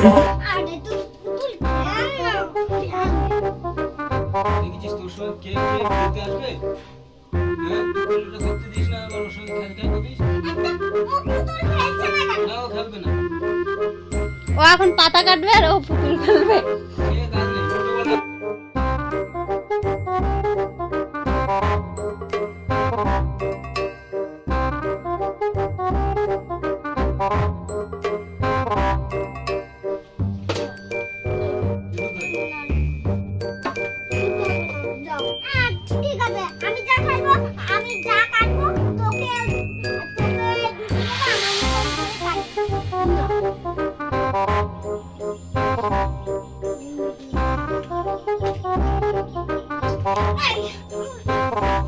করে। ও এখন পাতা কাটবে আর ও পুতুল খেলবে। Thank you. ঠিক আছে আমি যা খাইবো আমি যা কাটবো তোকে Hey!